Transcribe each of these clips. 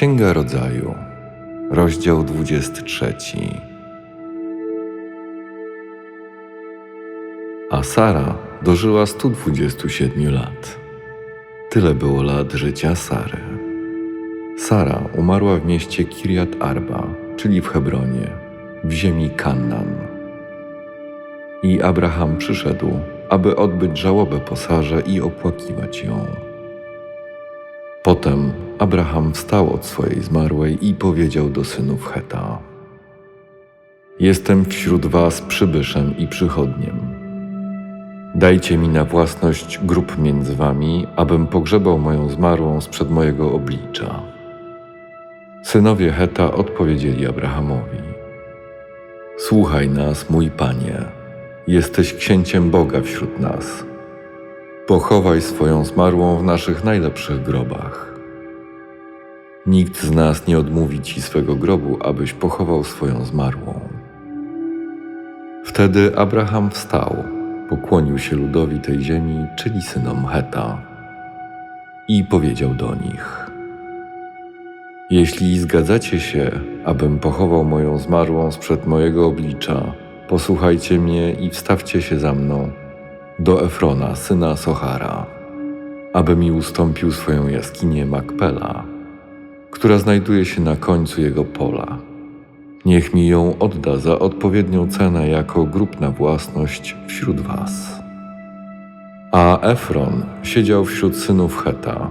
Księga Rodzaju, rozdział 23. A Sara dożyła 127 lat. Tyle było lat życia Sary. Sara umarła w mieście Kirjat Arba, czyli w Hebronie, w ziemi Kannan. I Abraham przyszedł, aby odbyć żałobę po Sarze i opłakiwać ją. Potem Abraham wstał od swojej zmarłej i powiedział do synów Heta: Jestem wśród was przybyszem i przychodniem. Dajcie mi na własność grób między wami, abym pogrzebał moją zmarłą sprzed mojego oblicza. Synowie Heta odpowiedzieli Abrahamowi: Słuchaj nas, mój panie, jesteś księciem Boga wśród nas. Pochowaj swoją zmarłą w naszych najlepszych grobach. Nikt z nas nie odmówi ci swego grobu, abyś pochował swoją zmarłą. Wtedy Abraham wstał, pokłonił się ludowi tej ziemi, czyli synom Heta, i powiedział do nich: Jeśli zgadzacie się, abym pochował moją zmarłą sprzed mojego oblicza, posłuchajcie mnie i wstawcie się za mną do Efrona, syna Sochara, aby mi ustąpił swoją jaskinię Makpela, która znajduje się na końcu jego pola. Niech mi ją odda za odpowiednią cenę jako grób na własność wśród was. A Efron siedział wśród synów Heta.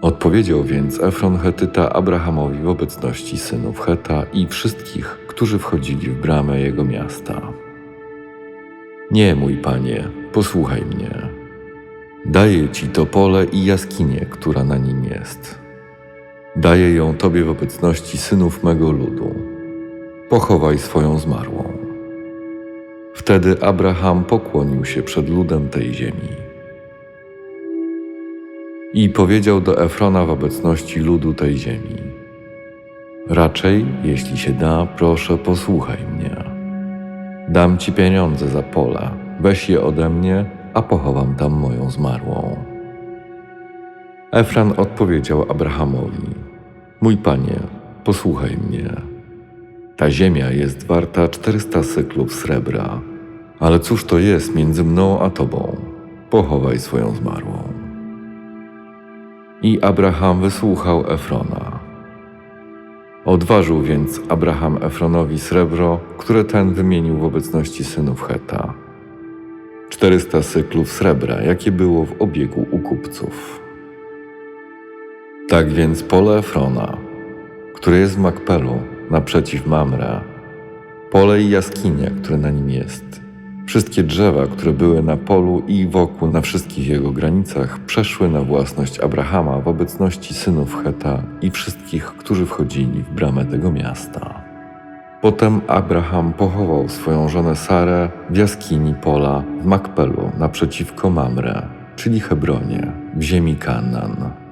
Odpowiedział więc Efron Hetyta Abrahamowi w obecności synów Heta i wszystkich, którzy wchodzili w bramę jego miasta. Nie, mój panie, posłuchaj mnie. Daję ci to pole i jaskinię, która na nim jest. Daję ją tobie w obecności synów mego ludu. Pochowaj swoją zmarłą. Wtedy Abraham pokłonił się przed ludem tej ziemi. I powiedział do Efrona w obecności ludu tej ziemi: Raczej, jeśli się da, proszę, posłuchaj mnie. Dam ci pieniądze za pole, weź je ode mnie, a pochowam tam moją zmarłą. Efran odpowiedział Abrahamowi: Mój panie, posłuchaj mnie. Ta ziemia jest warta 400 syklów srebra, ale cóż to jest między mną a tobą? Pochowaj swoją zmarłą. I Abraham wysłuchał Efrona. Odważył więc Abraham Efronowi srebro, które ten wymienił w obecności synów Heta. 400 syklów srebra, jakie było w obiegu u kupców. Tak więc pole Efrona, które jest w Makpelu, naprzeciw Mamre, pole i jaskinia, które na nim jest, wszystkie drzewa, które były na polu i wokół na wszystkich jego granicach, przeszły na własność Abrahama w obecności synów Heta i wszystkich, którzy wchodzili w bramę tego miasta. Potem Abraham pochował swoją żonę Sarę w jaskini pola w Makpelu naprzeciwko Mamre, czyli Hebronie, w ziemi Kanaan.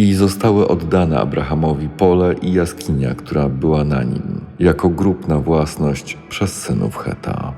I zostały oddane Abrahamowi pole i jaskinia, która była na nim, jako grób na własność przez synów Heta.